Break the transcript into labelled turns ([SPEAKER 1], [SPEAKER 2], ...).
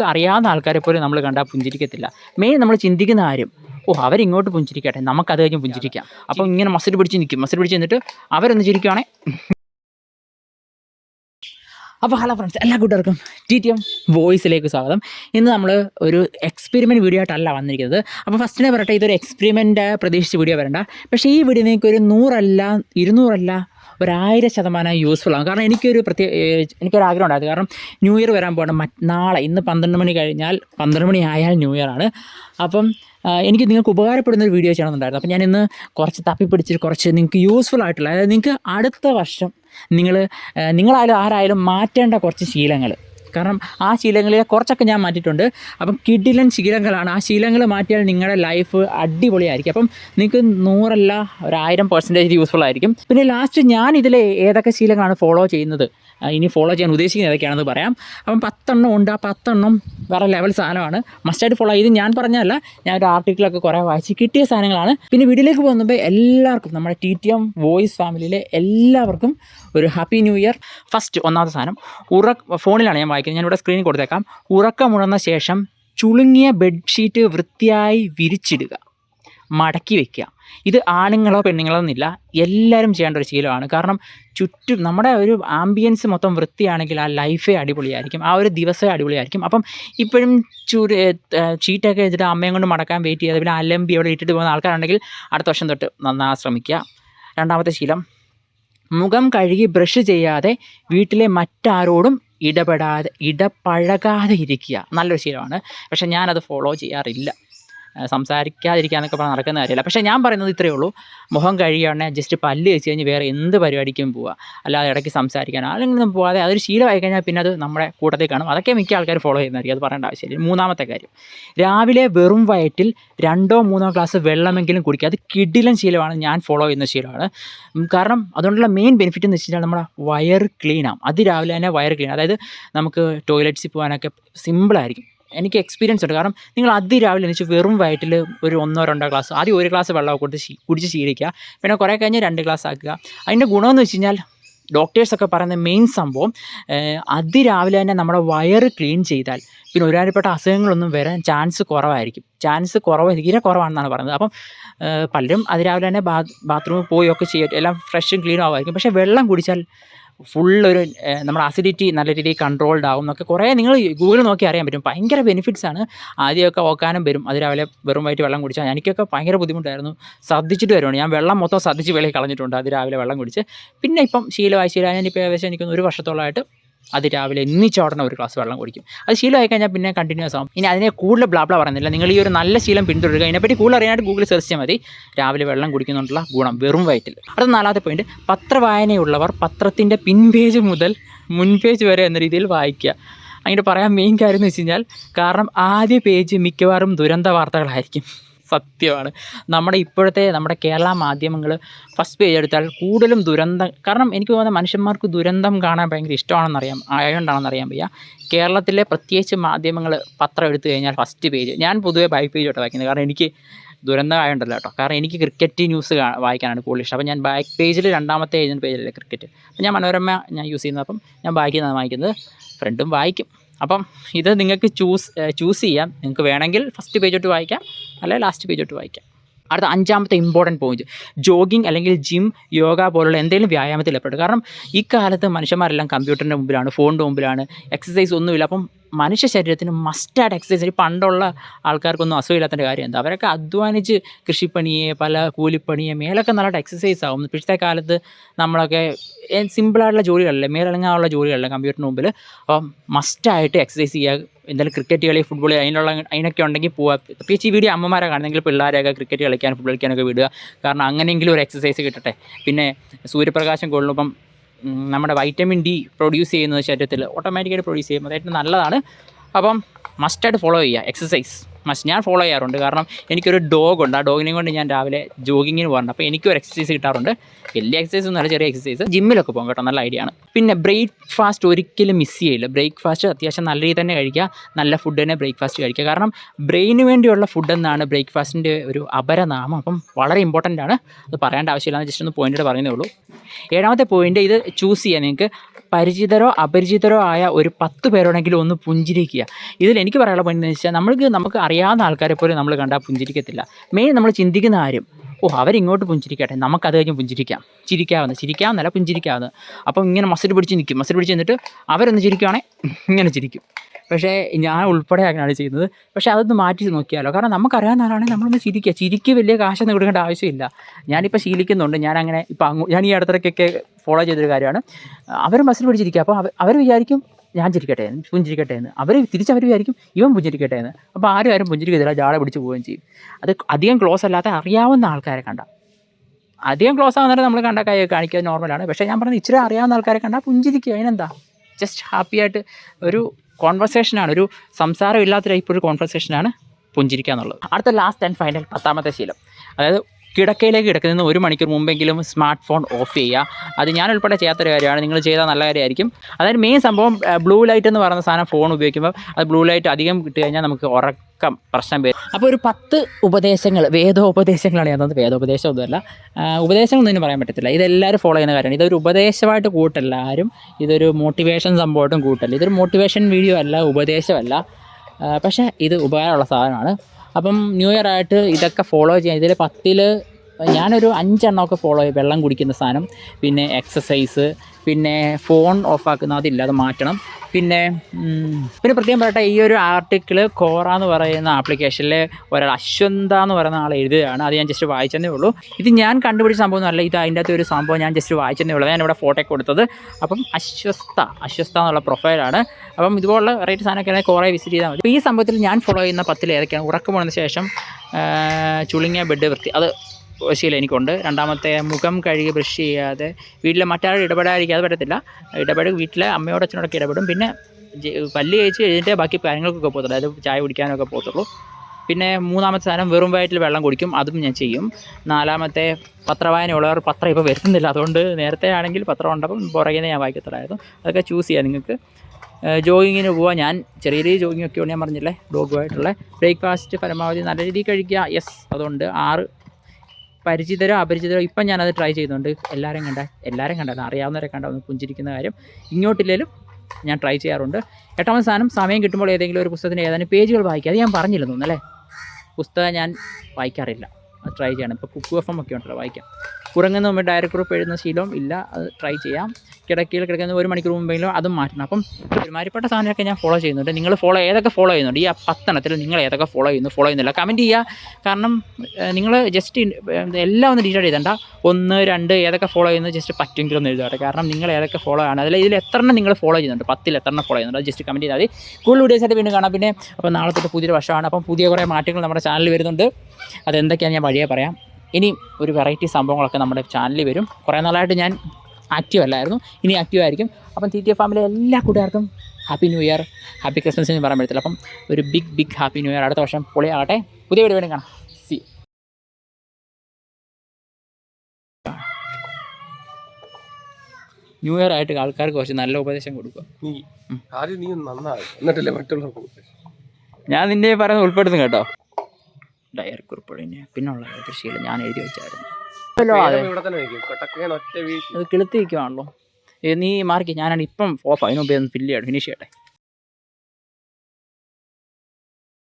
[SPEAKER 1] നമുക്ക് അറിയാവുന്ന ആൾക്കാരെ പോലും നമ്മൾ കണ്ടാൽ പുഞ്ചിരിക്കത്തില്ല. മെയിൻ നമ്മൾ ചിന്തിക്കുന്ന ആരും ഓ അവരിങ്ങോട്ട് പുഞ്ചിരിക്കട്ടെ നമുക്കത് കഴിഞ്ഞ് പുഞ്ചിരിക്കാം. അപ്പോൾ ഇങ്ങനെ മസിൽ പിടിച്ച് നിൽക്കും. മസിൽ പിടിച്ച് നിന്നിട്ട് അവരൊന്ന് ചിരിക്കുവാണേ. അപ്പോൾ ഹലോ ഫ്രണ്ട്സ് എല്ലാ കൂട്ടുകാർക്കും ടി ടി എം വോയിസിലേക്ക് സ്വാഗതം. ഇന്ന് നമ്മൾ ഒരു എക്സ്പെരിമെന്റ് വീഡിയോ ആയിട്ടല്ല വന്നിരിക്കുന്നത്. അപ്പോൾ ഫസ്റ്റിനെ പറയട്ടെ ഇതൊരു എക്സ്പെരിമെന്റ് പ്രതീക്ഷിച്ച് വീഡിയോ വരണ്ട. പക്ഷേ ഈ വീഡിയോ നിങ്ങൾക്ക് ഒരു നൂറല്ല ഇരുന്നൂറല്ല ഒരായിരം ശതമാനം യൂസ്ഫുൾ ആകും കാരണം എനിക്കൊരു പ്രത്യേക എനിക്കൊരു ആഗ്രഹം ഉണ്ടായത് കാരണം ന്യൂ ഇയർ വരാൻ പോകണം നാളെ ഇന്ന് പന്ത്രണ്ട് മണി കഴിഞ്ഞാൽ പന്ത്രണ്ട് മണി ആയാൽ ന്യൂ ഇയർ ആണ്. അപ്പം എനിക്ക് നിങ്ങൾക്ക് ഉപകാരപ്പെടുന്ന ഒരു വീഡിയോ ചെയ്യണമെന്നുണ്ടായിരുന്നു. അപ്പം ഞാൻ ഇന്ന് കുറച്ച് തപ്പിപ്പിടിച്ച് കുറച്ച് നിങ്ങൾക്ക് യൂസ്ഫുൾ ആയിട്ടുള്ള അതായത് നിങ്ങൾക്ക് അടുത്ത വർഷം നിങ്ങൾ നിങ്ങളായാലും ആരായാലും മാറ്റേണ്ട കുറച്ച് ശീലങ്ങൾ കാരണം ആ ശീലങ്ങളിൽ കുറച്ചൊക്കെ ഞാൻ മാറ്റിയിട്ടുണ്ട്. അപ്പം കിഡിലൻ ശീലങ്ങളാണ്. ആ ശീലങ്ങൾ മാറ്റിയാൽ നിങ്ങളുടെ ലൈഫ് അടിപൊളിയായിരിക്കും. അപ്പം നിങ്ങൾക്ക് നൂറല്ല ഒരായിരം പെർസെന്റേജ് യൂസ്ഫുൾ ആയിരിക്കും. പിന്നെ ലാസ്റ്റ് ഞാൻ ഇതിൽ ഏതൊക്കെ ശീലങ്ങളാണ് ഫോളോ ചെയ്യുന്നത്? ഇനി ഫോളോ ചെയ്യാൻ ഉദ്ദേശിക്കുന്നത് ഏതൊക്കെയാണെന്ന് പറയാം. അപ്പം പത്തെണ്ണം ഉണ്ട്. ആ പത്തെണ്ണം വേറെ ലെവൽ സാധനമാണ്. മസ്റ്റായിട്ട് ഫോളോ ഇത് ഞാൻ പറഞ്ഞല്ല ഞാൻ ഒരു ആർട്ടിക്കിളൊക്കെ കുറേ വായിച്ച് കിട്ടിയ സാധനങ്ങളാണ്. പിന്നെ വീട്ടിലേക്ക് പോകുമ്പോൾ എല്ലാവർക്കും നമ്മുടെ ടി ടി എം വോയിസ് ഫാമിലിയിലെ എല്ലാവർക്കും ഒരു ഹാപ്പി ന്യൂ ഇയർ ഫസ്റ്റ് ഒന്നാമത്തെ സാധനം ഉറ ഫോണിലാണ് ഞാൻ വായിക്കുന്നത്. ഞാനിവിടെ സ്ക്രീനിൽ കൊടുത്തേക്കാം. ഉറക്കമുണർന്ന ശേഷം ചുളുങ്ങിയ ബെഡ്ഷീറ്റ് വൃത്തിയായി വിരിച്ചിടുക. മടക്കി വെക്കുക. ഇത് ആണുങ്ങളോ പെണ്ണുങ്ങളോ എന്നില്ല എല്ലാവരും ചെയ്യേണ്ട ഒരു ശീലമാണ്. കാരണം ചുറ്റും നമ്മുടെ ഒരു ആംബിയൻസ് മൊത്തം വൃത്തിയാണെങ്കിൽ ആ ലൈഫേ അടിപൊളിയായിരിക്കും. ആ ഒരു ദിവസമേ അടിപൊളിയായിരിക്കും. അപ്പം ഇപ്പോഴും ചൂട് ചീറ്റൊക്കെ വെച്ചിട്ട് അമ്മയും കൊണ്ട് മടക്കാൻ വെയിറ്റ് ചെയ്യാതെ പിന്നെ അലമ്പി അവിടെ ഇട്ടിട്ട് പോകുന്ന ആൾക്കാരുണ്ടെങ്കിൽ അടുത്ത വർഷം തൊട്ട് നന്നാ ശ്രമിക്കുക. രണ്ടാമത്തെ ശീലം. മുഖം കഴുകി ബ്രഷ് ചെയ്യാതെ വീട്ടിലെ മറ്റാരോടും ഇടപെടാതെ ഇടപഴകാതെ ഇരിക്കുക. നല്ലൊരു ശീലമാണ്. പക്ഷെ ഞാനത് ഫോളോ ചെയ്യാറില്ല. എന്നൊക്കെ പറഞ്ഞാൽ നടക്കുന്ന കാര്യമല്ല. പക്ഷേ ഞാൻ പറയുന്നത് ഇത്രയേ ഉള്ളൂ. മുഖം കഴുകിയാണെ ജസ്റ്റ് പല്ല് വെച്ച് കഴിഞ്ഞ് വേറെ എന്ത് പരിപാടിക്കും പോവുക അല്ലാതെ ഇടയ്ക്ക് സംസാരിക്കാൻ ആരെങ്കിലും പോകാതെ അതൊരു ശീലമായി കഴിഞ്ഞാൽ പിന്നെ അത് നമ്മുടെ കൂട്ടത്തിൽ കാണും. അതൊക്കെ മിക്ക ആൾക്കാർ ഫോളോ ചെയ്യുന്നതായിരിക്കും. അത് പറയേണ്ട ആവശ്യമില്ല. മൂന്നാമത്തെ കാര്യം. രാവിലെ വെറും വയറ്റിൽ രണ്ടോ മൂന്നോ ഗ്ലാസ് വെള്ളമെങ്കിലും കുടിക്കുക. അത് കിടിലൻ ശീലമാണ്. ഞാൻ ഫോളോ ചെയ്യുന്ന ശീലമാണ്. കാരണം അതുകൊണ്ടുള്ള മെയിൻ ബെനിഫിറ്റ് എന്ന് വെച്ച് കഴിഞ്ഞാൽ നമ്മുടെ വയർ ക്ലീൻ അത് രാവിലെ തന്നെ വയർ ക്ലീൻ അതായത് നമുക്ക് ടോയ്ലറ്റ്സിൽ പോകാനൊക്കെ സിമ്പിളായിരിക്കും എനിക്ക് എക്സ്പീരിയൻസ് ഉണ്ട്. കാരണം നിങ്ങൾ അതിരാവിലെ എണീച്ച് വെറും വയറ്റിൽ ഒരു ഒന്നോ രണ്ടോ ഗ്ലാസ് ആദ്യം ഒരു ഗ്ലാസ് വെള്ളം കൊടുത്ത് കുടിച്ച് ശീലിക്കുക. പിന്നെ കുറേ കഴിഞ്ഞ് രണ്ട് ഗ്ലാസ് ആക്കുക. അതിന്റെ ഗുണമെന്ന് വെച്ച് കഴിഞ്ഞാൽ ഡോക്ടേഴ്സൊക്കെ പറയുന്ന മെയിൻ സംഭവം അതിരാവിലെ തന്നെ നമ്മുടെ വയറ് ക്ലീൻ ചെയ്താൽ പിന്നെ ഒരുപാടുപെട്ട അസുഖങ്ങളൊന്നും വരാൻ ചാൻസ് കുറവായിരിക്കും. ചാൻസ് കുറവ് തീരെ കുറവാണെന്നാണ് പറയുന്നത്. അപ്പം പലരും അതിരാവിലെ തന്നെ ബാത്റൂമിൽ പോയി ഒക്കെ ചെയ്യും. എല്ലാം ഫ്രഷും ക്ലീനും ആവുമായിരിക്കും. പക്ഷേ വെള്ളം കുടിച്ചാൽ ഫുൾ ഒരു നമ്മുടെ അസിഡിറ്റി നല്ല രീതിയിൽ കൺട്രോൾഡ് ആവും എന്നൊക്കെ കുറേ നിങ്ങൾ ഗൂഗിൾ നോക്കി അറിയാൻ പറ്റും. ഭയങ്കര ബെനിഫിറ്റ്സ് ആണ്. ആദ്യമൊക്കെ ഓക്കാനും വരും. അത് രാവിലെ വെറും വയറ്റ് വെള്ളം കുടിച്ചാൽ എനിക്കൊക്കെ ഭയങ്കര ബുദ്ധിമുട്ടായിരുന്നു. ശ്രദ്ധിച്ചിട്ട് വരുവാണ്. ഞാൻ വെള്ളം മൊത്തം ശ്രദ്ധിച്ച് വെളിയിൽ കളഞ്ഞിട്ടുണ്ട്. അത് രാവിലെ വെള്ളം കുടിച്ച്. പിന്നെ ഇപ്പം ശീലമായി ശീലമായി. ഞാനിപ്പോൾ ഏകദേശം എനിക്കൊന്ന് ഒരു വർഷത്തോളമായിട്ട് അതിരാവിലെ എണ്ണിച്ചോടന ഒരു ഗ്ലാസ് വെള്ളം കുടിക്കും. അത് ശീലമായി കഴിഞ്ഞാൽ പിന്നെ കണ്ടിന്യൂസ് ആവും. ഇനി അതിനെ കൂടുതൽ ബ്ലാബ്ല പറയുന്നില്ല. നിങ്ങൾ ഈ ഒരു നല്ല ശീലം പിന്തുടരുക. ഇതിനെപ്പറ്റി കൂടുതൽ അറിയാനായിട്ട് ഗൂഗിൾ സെർച്ച് ചെയ്യാൽ മതി. രാവിലെ വെള്ളം കുടിക്കുന്നുണ്ടുള്ള ഗുണം വെറും വയറ്റിൽ. അടുത്ത നാലാമത്തെ പോയിന്റ് പത്രവായനയുള്ളവർ പത്രത്തിന്റെ പിൻപേജ് മുതൽ മുൻപേജ് വരെ എന്ന രീതിയിൽ വായിക്കുക. അതിന്റെ പറയാൻ മെയിൻ കാര്യം എന്ന് വെച്ച് കഴിഞ്ഞാൽ കാരണം ആദ്യ പേജ് മിക്കവാറും ദുരന്ത വാർത്തകളായിരിക്കും. സത്യമാണ്. നമ്മുടെ ഇപ്പോഴത്തെ നമ്മുടെ കേരള മാധ്യമങ്ങൾ ഫസ്റ്റ് പേജ് എടുത്താൽ കൂടുതലും ദുരന്തം കാരണം എനിക്ക് തോന്നുന്നത് മനുഷ്യന്മാർക്ക് ദുരന്തം കാണാൻ ഭയങ്കര ഇഷ്ടമാണെന്നറിയാം ആയതുകൊണ്ടാണെന്നറിയാൻ വയ്യ. കേരളത്തിലെ പ്രത്യേകിച്ച് മാധ്യമങ്ങൾ പത്രം എടുത്തു കഴിഞ്ഞാൽ ഫസ്റ്റ് പേജ് ഞാൻ പൊതുവേ ബൈ പേജ് തൊട്ട് വായിക്കുന്നത്. കാരണം എനിക്ക് ദുരന്തം ആയതുണ്ടല്ലോ കേട്ടോ. കാരണം എനിക്ക് ക്രിക്കറ്റ് ന്യൂസ് വായിക്കാനാണ് കൂടുതൽ ഇഷ്ടം. അപ്പോൾ ഞാൻ ബാക്ക് പേജിൽ രണ്ടാമത്തെ ഏജന്റ് പേജിലെ ക്രിക്കറ്റ് അപ്പോൾ ഞാൻ മനോരമ ഞാൻ യൂസ് ചെയ്യുന്നത്. അപ്പം ഞാൻ ബാക്കിൽ വായിക്കുന്നത്. ഫ്രണ്ടും വായിക്കും. അപ്പം ഇത് നിങ്ങൾക്ക് ചൂസ് ചൂസ് ചെയ്യാം. നിങ്ങൾക്ക് വേണമെങ്കിൽ ഫസ്റ്റ് പേജ് തൊട്ട് വായിക്കാം. അല്ലെങ്കിൽ ലാസ്റ്റ് പേജ് തൊട്ട് വായിക്കാം. അടുത്ത അഞ്ചാമത്തെ ഇമ്പോർട്ടന്റ് പോയിന്റ് ജോഗിങ് അല്ലെങ്കിൽ ജിം യോഗ പോലുള്ള എന്തെങ്കിലും വ്യായാമത്തിൽ ഏർപ്പെടുക. കാരണം ഈ കാലത്ത് മനുഷ്യന്മാരെല്ലാം കമ്പ്യൂട്ടറിന്റെ മുമ്പിലാണ് ഫോണിന്റെ മുമ്പിലാണ് എക്സസൈസ് ഒന്നുമില്ല. അപ്പം മനുഷ്യ ശരീരത്തിന് മസ്റ്റായിട്ട് എക്സസൈസ് പണ്ടുള്ള ആൾക്കാർക്കൊന്നും അസുഖമില്ലാത്തതിന്റെ കാര്യം എന്താ? അവരൊക്കെ അധ്വാനിച്ച് കൃഷിപ്പണിയെ പല കൂലിപ്പണിയെ മേലൊക്കെ നല്ലതായിട്ട് എക്സസൈസ് ആവും. ഇപ്പോഴത്തെ കാലത്ത് നമ്മളൊക്കെ സിമ്പിളായിട്ടുള്ള ജോലികളല്ലേ മേലിറങ്ങാനുള്ള ജോലികളല്ലേ കമ്പ്യൂട്ടറിന് മുമ്പിൽ അപ്പം മസ്റ്റായിട്ട് എക്സസൈസ് ചെയ്യുക. എന്തായാലും ക്രിക്കറ്റ് കളി ഫുട്ബോൾ അതിനുള്ള അതിനൊക്കെ ഉണ്ടെങ്കിൽ പോവുക പ്രത്യേകിച്ച് ഈ വീഡിയോ അമ്മമാരെ കാണുന്നെങ്കിൽ പിള്ളേരെയൊക്കെ ക്രിക്കറ്റ് കളിക്കാൻ ഫുട്ബോൾ കളിക്കാനൊക്കെ വിടുക. കാരണം അങ്ങനെയെങ്കിലും ഒരു എക്സസൈസ് കിട്ടട്ടെ. പിന്നെ സൂര്യപ്രകാശം കൊള്ളുമ്പം നമ്മുടെ വൈറ്റമിൻ ഡി പ്രൊഡ്യൂസ് ചെയ്യുന്നത് ശരീരത്തിൽ ഓട്ടോമാറ്റിക്കായിട്ട് പ്രൊഡ്യൂസ് ചെയ്യും. അതായിട്ട് നല്ലതാണ്. അപ്പം മസ്റ്റായിട്ട് ഫോളോ ചെയ്യുക. എക്സസൈസ് മസ്റ്റ് ഞാൻ ഫോളോ ചെയ്യാറുണ്ട്. കാരണം എനിക്കൊരു ഡോഗ് ഉണ്ട്. ആ ഡോഗിനെയും കൊണ്ട് ഞാൻ രാവിലെ ജോഗിങ്ങിന് പോകാറുണ്ട്. അപ്പോൾ എനിക്കൊരു എക്സസൈസ് കിട്ടാറുണ്ട്. വലിയ എക്സസൈസ് ഒന്നും ചെറിയ എക്സസൈസ് ജിമ്മിലൊക്കെ പോകും കേട്ടോ നല്ല ഐഡിയ ആണ്. പിന്നെ ബ്രേക്ക്ഫാസ്റ്റ് ഒരിക്കലും മിസ് ചെയ്യില്ല. ബ്രേക്ക്ഫാസ്റ്റ് അത്യാവശ്യം നല്ല രീതിയിൽ തന്നെ കഴിക്കുക. നല്ല ഫുഡ് തന്നെ ബ്രേക്ക്ഫാസ്റ്റ് കഴിക്കുക. കാരണം ബ്രെയിന് വേണ്ടിയുള്ള ഫുഡ് എന്നാണ് ബ്രേക്ക്ഫാസ്റ്റിന്റെ ഒരു അപരനാമം. അപ്പം വളരെ ഇമ്പോർട്ടന്റ് ആണ്. അത് പറയേണ്ട ആവശ്യമില്ലാന്ന് ജസ്റ്റ് ഒന്ന് പോയിന്റ് പറയുന്നേ ഉള്ളൂ. ഏഴാമത്തെ പോയിന്റ് ഇത് ചൂസ് ചെയ്യാൻ നിങ്ങൾക്ക് പരിചിതരോ അപരിചിതരോ ആയ ഒരു പത്ത് പേരോടെങ്കിലും ഒന്ന് പുഞ്ചിരിക്കുക. ഇതിൽ എനിക്ക് പറയാനുള്ള പണി എന്ന് വെച്ചാൽ നമ്മൾക്ക് നമുക്ക് അറിയാവുന്ന ആൾക്കാരെ പോലും നമ്മൾ കണ്ടാൽ പുഞ്ചിരിക്കത്തില്ല. മെയിൻ നമ്മൾ ചിന്തിക്കുന്ന ആരും ഓ അവരിങ്ങോട്ട് പുഞ്ചിരിക്കട്ടെ നമുക്കത് കഴിഞ്ഞ് പുഞ്ചിരിക്കാം. ചിരിക്കാവുന്ന ചിരിക്കാവുന്നല്ല പുഞ്ചിരിക്കാവുന്ന അപ്പം ഇങ്ങനെ മസിൽ പിടിച്ച് നിൽക്കും. മസിൽ പിടിച്ച് നിന്നിട്ട് അവരൊന്ന് ചിരിക്കുവാണെങ്കിൽ ഇങ്ങനെ ചിരിക്കും. പക്ഷേ ഞാൻ ഉൾപ്പെടെ അങ്ങനെയാണ് ചെയ്യുന്നത്. പക്ഷേ അതൊന്ന് മാറ്റി നോക്കിയാലോ? കാരണം നമുക്കറിയാവുന്ന ആളാണെങ്കിൽ നമ്മളൊന്ന് ചിരിക്കുക ചിരിക്ക് വലിയ കാശൊന്നും കൊടുക്കേണ്ട ആവശ്യമില്ല. ഞാനിപ്പോൾ ശീലിക്കുന്നുണ്ട്. ഞാൻ അങ്ങനെ ഇപ്പം അങ്ങ് ഞാൻ ഈ അടുത്തിടയ്ക്കൊക്കെ ഫോളോ ചെയ്തൊരു കാര്യമാണ്. അവർ മസിൽ പിടിച്ചിരിക്കുക അപ്പോൾ അവർ വിചാരിക്കും ഞാൻ ചിരിക്കട്ടെ എന്ന് പുഞ്ചിരിക്കട്ടെ എന്ന്. അവർ തിരിച്ചവർ വിചാരിക്കും ഇവൻ പുഞ്ചിരിക്കട്ടെ എന്ന്. അപ്പോൾ ആരും ആരും പുഞ്ചിരിക്കത്തില്ല. ജാളെ പിടിച്ച് പോവുകയും ചെയ്യും. അത് അധികം ക്ലോസ് അല്ലാത്ത അറിയാവുന്ന ആൾക്കാരെ കണ്ട. അധികം ക്ലോസ് ആവുന്നവരെ നമ്മൾ കണ്ട കൈ കാണിക്കുക നോർമലാണ്. പക്ഷേ ഞാൻ പറഞ്ഞത് ഇച്ചിരി അറിയാവുന്ന ആൾക്കാരെ കണ്ടാൽ പുഞ്ചിരിക്കുക. അതിനെന്താ? ജസ്റ്റ് ഹാപ്പിയായിട്ട് ഒരു കോൺവെർസേഷനാണ് ഒരു സംസാരം ഇല്ലാത്ത ടൈപ്പ് ഒരു കോൺവെർസേഷനാണ് പുഞ്ചിരിക്കുക എന്നുള്ളത്. അടുത്ത ലാസ്റ്റ് ആൻഡ് ഫൈനൽ പത്താമത്തെ ശീലം. അതായത് കിടക്കയിലേക്ക് കിടക്കുന്ന ഒരു മണിക്കൂർ മുമ്പെങ്കിലും സ്മാർട്ട് ഫോൺ ഓഫ് ചെയ്യുക. അത് ഞാൻ ഉൾപ്പെടെ ചെയ്യാത്തൊരു കാര്യമാണ്. നിങ്ങൾ ചെയ്താൽ നല്ല കാര്യമായിരിക്കും. അതായത് മെയിൻ സംഭവം ബ്ലൂ ലൈറ്റ് എന്ന് പറയുന്ന സാധനം ഫോൺ ഉപയോഗിക്കുമ്പോൾ അത് ബ്ലൂ ലൈറ്റ് അധികം കിട്ടി കഴിഞ്ഞാൽ നമുക്ക് ഉറക്കം പ്രശ്നം വരും. അപ്പോൾ ഒരു പത്ത് ഉപദേശങ്ങൾ വേദോപദേശങ്ങളാണ് ഞാൻ തന്നത്. വേദോപദേശമൊന്നുമല്ല ആ, ഉപദേശങ്ങളൊന്നും ഇതിന് പറയാൻ പറ്റത്തില്ല. ഇതെല്ലാവരും ഫോളോ ചെയ്യുന്ന കാര്യമാണ്. ഇതൊരു ഉപദേശമായിട്ട് കൂട്ടല്ല ആരും. ഇതൊരു മോട്ടിവേഷൻ സംഭവമായിട്ടും കൂട്ടല്ല. ഇതൊരു മോട്ടിവേഷൻ വീഡിയോ അല്ല ഉപദേശമല്ല. പക്ഷേ ഇത് ഉപകാരമുള്ള സാധനമാണ്. അപ്പം ന്യൂ ഇയർ ആയിട്ട് ഇതൊക്കെ ഫോളോ ചെയ്യാൻ ഇതിൽ പത്തിൽ ഞാനൊരു അഞ്ചെണ്ണമൊക്കെ ഫോളോ ചെയ്യും. വെള്ളം കുടിക്കുന്ന സാധനം പിന്നെ എക്സസൈസ് പിന്നെ ഫോൺ ഓഫാക്കുന്ന അതില്ല അത് മാറ്റണം. പിന്നെ പിന്നെ പ്രത്യേകം പറയട്ടെ ഈ ഒരു ആർട്ടിക്കിൾ കോറ എന്ന് പറയുന്ന ആപ്ലിക്കേഷനിൽ ഒരാൾ അശ്വന്ത എന്ന് പറയുന്ന ആൾ എഴുതുകയാണ്. അത് ഞാൻ ജസ്റ്റ് വായിച്ചതേ ഉള്ളൂ. ഇത് ഞാൻ കണ്ടുപിടിച്ച സംഭവം അല്ല ഇത് അതിന്റെ അകത്ത് ഒരു സംഭവം ഞാൻ ജസ്റ്റ് വായിച്ചതേ ഉള്ളൂ. ഞാൻ ഇവിടെ ഫോട്ടോ കൊടുത്തത്. അപ്പം അശ്വസ്ത അശ്വസ്ത എന്നുള്ള പ്രൊഫൈലാണ് അപ്പം ഇതുപോലുള്ള വെറൈറ്റി സാധനമൊക്കെ കുറേ വിസിറ്റ് ചെയ്താൽ മതി. ഈ സംഭവത്തിൽ ഞാൻ ഫോളോ ചെയ്യുന്ന പത്തിൽ ഏതൊക്കെയാണ്? ഉറക്കം പോണതിന് ശേഷം ചുളുങ്ങിയ ബെഡ് വൃത്തി. അത് ശീലം എനിക്കുണ്ട്. രണ്ടാമത്തെ മുഖം കഴുകി ബ്രഷ് ചെയ്യാതെ വീട്ടിലെ മറ്റാരും ഇടപെടാതിരിക്കാതെ പറ്റത്തില്ല. ഇടപെടും വീട്ടിലെ അമ്മയോട് അച്ഛനോടൊക്കെ ഇടപെടും. പിന്നെ പല്ല് കഴിച്ച് കഴിഞ്ഞിട്ട് ബാക്കി കാര്യങ്ങൾക്കൊക്കെ പോകത്തുള്ളൂ. അതായത് ചായ കുടിക്കാനൊക്കെ പോകത്തുള്ളൂ. പിന്നെ മൂന്നാമത്തെ സാധനം വെറും വയറ്റിൽ വെള്ളം കുടിക്കും. അതും ഞാൻ ചെയ്യും. നാലാമത്തെ പത്രവായനയുള്ളവർ പത്രം ഇപ്പോൾ വരുന്നില്ല അതുകൊണ്ട് നേരത്തെ ആണെങ്കിൽ പത്രം ഉണ്ടപ്പം പുറകെ ഞാൻ വായിക്കത്തില്ലായിരുന്നു അതൊക്കെ ചൂസ് ചെയ്യാം നിങ്ങൾക്ക്. ജോഗിങ്ങിന് പോവാം ഞാൻ. ചെറിയ ചെറിയ ജോഗിങ് ഒക്കെ ഉണ്ട് ഞാൻ പറഞ്ഞില്ലേ ഡോഗുമായിട്ടുള്ള ബ്രേക്ക്ഫാസ്റ്റ് പരമാവധി നല്ല രീതിയിൽ കഴിക്കുക. യെസ് അതുകൊണ്ട് ആറ് പരിചിതരോ അപരിചിതരോ ഇപ്പം ഞാനത് ട്രൈ ചെയ്തുകൊണ്ട് എല്ലാവരും കണ്ട എല്ലാവരും കണ്ടത് അറിയാവുന്നവരെ കണ്ട ഒന്ന് പുഞ്ചിരിക്കുന്ന കാര്യം. ഇങ്ങോട്ടില്ലേലും ഞാൻ ട്രൈ ചെയ്യാറുണ്ട്. എട്ടാമത്തെ സാധനം സമയം കിട്ടുമ്പോൾ ഏതെങ്കിലും ഒരു പുസ്തകത്തിന്റെ ഏതാനും പേജുകൾ വായിക്കുക. അത് ഞാൻ പറഞ്ഞില്ലെന്നു അല്ലേ പുസ്തകം ഞാൻ വായിക്കാറില്ല. ട്രൈ ചെയ്യണം. ഇപ്പോൾ കുക്കു എഫ് എം ഒക്കെ ഉണ്ടല്ലോ വായിക്കാം. ഉറങ്ങുന്ന മുമ്പ് ഡയറക്റ്റ് ഗ്രൂപ്പ് എഴുതുന്ന ശീലവും ഇല്ല അത് ട്രൈ ചെയ്യാം. കിടക്കയിൽ കിടക്കുന്ന ഒരു മണിക്കൂർ മുമ്പെങ്കിലും അതും മാറ്റണം. അപ്പം ഒരുമാതിരിപ്പെട്ട സാധനമൊക്കെ ഞാൻ ഫോളോ ചെയ്യുന്നുണ്ട്. നിങ്ങൾ ഫോളോ ഏതൊക്കെ ഫോളോ ചെയ്യുന്നുണ്ട്? ഈ പത്തെണ്ണത്തിൽ നിങ്ങൾ ഏതൊക്കെ ഫോളോ ചെയ്യുന്നു ഫോളോ ചെയ്യുന്നില്ല. കമന്റ് ചെയ്യുക കാരണം നിങ്ങൾ ജസ്റ്റ് എല്ലാം ഒന്ന് ഡീറ്റെയിൽ എഴുതണ്ട. ഒന്ന് രണ്ട് ഏതൊക്കെ ഫോളോ ചെയ്യുന്നത് ജസ്റ്റ് പറ്റുമെങ്കിലും ഒന്ന് എഴുതാട്ടെ കാരണം നിങ്ങൾ ഏതൊക്കെ ഫോളോ ആണ്. അതിൽ ഇതിൽ എത്ര എണ്ണം നിങ്ങൾ ഫോളോ ചെയ്യുന്നുണ്ട്? പത്തിൽ എത്ര എണ്ണം ഫോളോ ചെയ്യുന്നുണ്ട് ജസ്റ്റ് കമന്റ് ചെയ്താൽ മതി. കൂടുതൽ വീഡിയോസായിട്ട് വീണ്ടും കാണാം. പിന്നെ അപ്പോൾ നാളെ തൊട്ട് പുതിയൊരു വർഷമാണ്. അപ്പം പുതിയ കുറേ മാറ്റങ്ങൾ നമ്മുടെ ചാനലിൽ വരുന്നുണ്ട്. അതെന്തൊക്കെയാണ് ഞാൻ വഴിയെ പറയാം. ഇനി ഒരു വെറൈറ്റി സംഭവങ്ങളൊക്കെ നമ്മുടെ ചാനലിൽ വരും. കുറേ നാളായിട്ട് ഞാൻ ആക്റ്റീവ് അല്ലായിരുന്നു. ഇനി ആക്റ്റീവ് ആയിരിക്കും. അപ്പം ടി ടി എഫ് ഫാമിലെ എല്ലാ കൂട്ടുകാർക്കും happy new year happy Christmas എന്ന് പറയാൻ പറ്റത്തില്ല അപ്പം ഒരു big big happy new year അടുത്ത വർഷം പൊളിയാകട്ടെ. പുതിയ വീഡിയോ വേണം കാണാം. സി ന്യൂ ഇയർ ആയിട്ട് ആൾക്കാർക്ക് കുറച്ച് നല്ല ഉപദേശം കൊടുക്കുക.
[SPEAKER 2] നീ ആദ്യം നീ നന്നായി എന്നിട്ടല്ലേ മറ്റുള്ളവർക്ക്.
[SPEAKER 1] ഞാൻ നിന്നെ പറയുന്നത് ഉൾപ്പെടുത്തും കേട്ടോ. ഡയറി കുറിപ്പുഴനെ പിന്നുള്ള കൃഷികൾ ഞാൻ എഴുതി വെച്ചായിരുന്നു. അതെ.
[SPEAKER 2] വേഗം തന്നെ വെക്കും. കട്ടക്കൻ ഒറ്റ വീഴ്ച
[SPEAKER 1] അത് കിളുത്തി വയ്ക്കുവാണല്ലോ ഏ, നീ മാർക്ക് ഞാനാണ് ഇപ്പം ഓഫ് അതിന് മുമ്പേ ഒന്ന് ഫില്ല് ചെയ്യട്ടെ ഫിനിഷ് ചെയ്യട്ടെ.